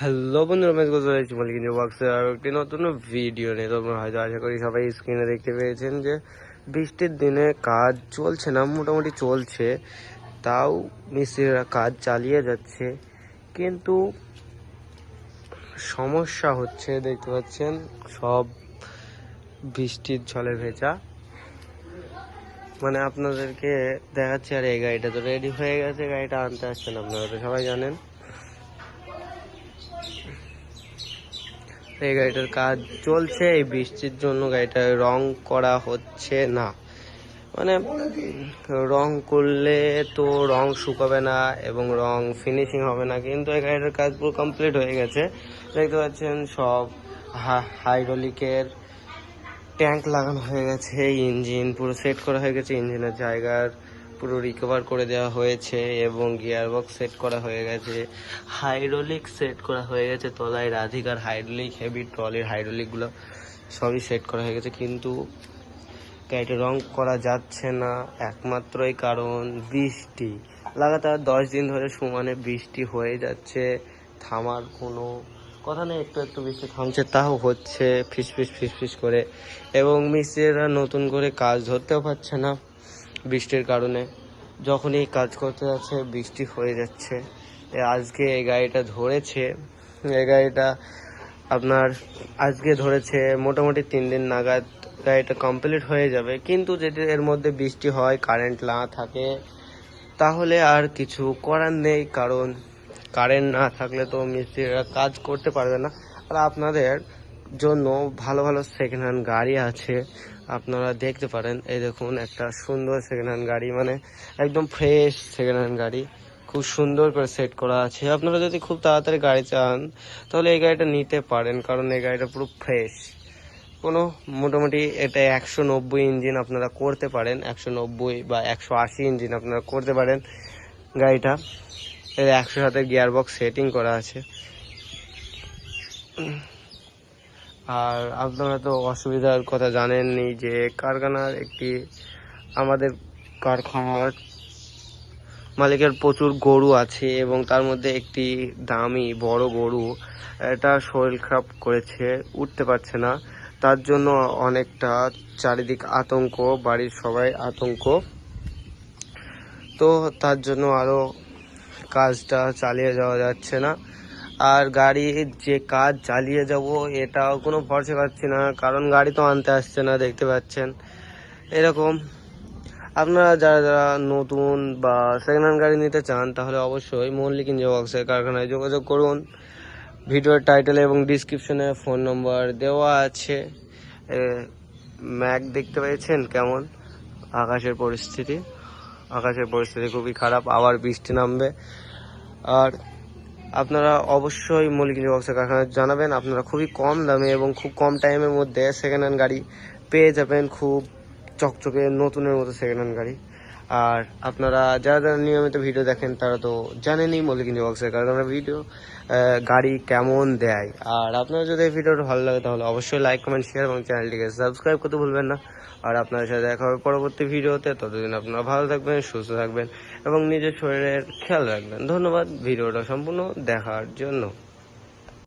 Hello বন্ধুরা আমি হয়েছি মালিক ইঞ্জো বক্সের আর একটি নতুন ভিডিও নিয়ে তোমরা হয়তো আশা করি সবাই স্ক্রিনে দেখতে পেয়েছেন যে বৃষ্টির দিনে কাজ চলছে না, মোটামুটি চলছে। তাও মিস্ত্রিরা কাজ চালিয়ে যাচ্ছে, কিন্তু সমস্যা হচ্ছে, দেখতে পাচ্ছেন, সব বৃষ্টির জলে ভেজা। মানে আপনাদেরকে দেখাচ্ছি, আর এই গাড়িটা তো রেডি হয়ে গেছে, গাড়িটা আনতে আসছেন আপনারা তো সবাই জানেন। এই গাড়িটার কাজ চলছে, এই বৃষ্টির জন্য গাড়িটা রং করা হচ্ছে না। মানে রং করলে তো রং শুকাবে না এবং রং ফিনিশিং হবে না, কিন্তু এই গাড়িটার কাজ পুরো কমপ্লিট হয়ে গেছে। দেখতে পাচ্ছেন সব হাইড্রোলিকের ট্যাঙ্ক লাগানো হয়ে গেছে ইঞ্জিন পুরো সেট করা হয়ে গেছে ইঞ্জিনের জায়গার পুরো রিকভার করে দেওয়া হয়েছে এবং গিয়ার বক্স সেট করা হয়ে গেছে। হাইড্রোলিক সেট করা হয়ে গেছে তলায়। রাধিকার হাইড্রোলিক হেভি ট্রলির হাইড্রোলিকগুলো সবই সেট করা হয়ে গেছে। কিন্তু গাড়িটা রং করা যাচ্ছে না। একমাত্রই কারণ বৃষ্টি। লাগাতার দশ দিন ধরে সমানে বৃষ্টি হয়ে যাচ্ছে। থামার কোনো কথা নেই। একটু একটু বৃষ্টি থামছে, তাও হচ্ছে। ফিস ফিস ফিস ফিস করে। এবং মিস্ত্রিরা নতুন করে কাজ ধরতেও পারছে না। বৃষ্টির কারণে। যখনই কাজ করতে যাচ্ছে, বৃষ্টি হয়ে যাচ্ছে। আজকে এই গাড়িটা ধরেছে। এই গাড়িটা আপনার আজকে ধরেছে মোটামুটি তিন দিন নাগাদ। গাড়িটা কমপ্লিট হয়ে যাবে। কিন্তু যদি এর মধ্যে বৃষ্টি হয় কারেন্ট না থাকে, তাহলে আর কিছু করার নেই। কারণ কারেন্ট না থাকলে তো মিস্ত্রিরা কাজ করতে পারবে না। আর আপনাদের জন্য ভালো ভালো সেকেন্ড হ্যান্ড গাড়ি আছে। আপনারা দেখতে পারেন। এই দেখুন, একটা সুন্দর সেকেন্ড হ্যান্ড গাড়ি মানে একদম ফ্রেশ সেকেন্ড হ্যান্ড গাড়ি। খুব সুন্দর করে সেট করা আছে। আপনারা যদি খুব তাড়াতাড়ি গাড়ি চান, তাহলে এই গাড়িটা নিতে পারেন, কারণ এই গাড়িটা পুরো ফ্রেশ কোনো মোটামুটি এটা একশো নব্বই ইঞ্জিন আপনারা করতে পারেন, একশো নব্বই বা একশো আশি ইঞ্জিন আপনারা করতে পারেন গাড়িটা। এর একশো সাথে গিয়ার বক্স সেটিং করা আছে। আর আপনারা তো অসুবিধার কথা জানেননি যে কারখানার একটি আমাদের কারখানার মালিকের প্রচুর গরু আছে এবং তার মধ্যে একটি দামি বড় গরু, এটা শরীর খারাপ করেছে, উঠতে পারছে না। তার জন্য অনেকটা চারিদিক আতঙ্ক, বাড়ির সবাই আতঙ্ক। তো তার জন্য আরও কাজটা চালিয়ে যাওয়া যাচ্ছে না। আর গাড়ির যে কাজ চালিয়ে যাব, এটাও কোনো ভরসা পাচ্ছি না, কারণ গাড়ি তো আনতে আসছে না, দেখতে পাচ্ছেন। এরকম। আপনারা যারা যারা নতুন বা সেকেন্ড হ্যান্ড গাড়ি নিতে চান, তাহলে অবশ্যই মল্লিক ইঞ্জিন বক্সের কারখানায় যোগাযোগ করুন। ভিডিওর টাইটেল এবং ডিসক্রিপশনে ফোন নম্বর দেওয়া আছে। ম্যাক দেখতে পেয়েছেন কেমন? আকাশের পরিস্থিতি। আকাশের পরিস্থিতি খুবই খারাপ, আবার বৃষ্টি নামবে। আর আপনারা অবশ্যই মল্লিক বক্সের কারখানায় জানাবেন। আপনারা খুবই কম দামে এবং খুব কম টাইমের মধ্যে সেকেন্ড হ্যান্ড গাড়ি পেয়ে যাবেন। খুব চকচকে নতুনের মতো সেকেন্ড হ্যান্ড গাড়ি। আর আপনারা যারা যারা নিয়মিত ভিডিও দেখেন, তারা তো জানেনই ইঞ্জিন বক্সের কারখানা ভিডিও গাড়ি কেমন দেয়। আর আপনারা যদি এই ভিডিওটা ভালো লাগে, তাহলে অবশ্যই লাইক কমেন্ট শেয়ার এবং চ্যানেলটিকে সাবস্ক্রাইব করতে ভুলবেন না। আর আপনার সাথে দেখা হবে পরবর্তী ভিডিওতে। ততদিন আপনারা ভালো থাকবেন, সুস্থ থাকবেন এবং নিজের শরীরের খেয়াল রাখবেন। ধন্যবাদ, ভিডিওটা সম্পূর্ণ দেখার জন্য।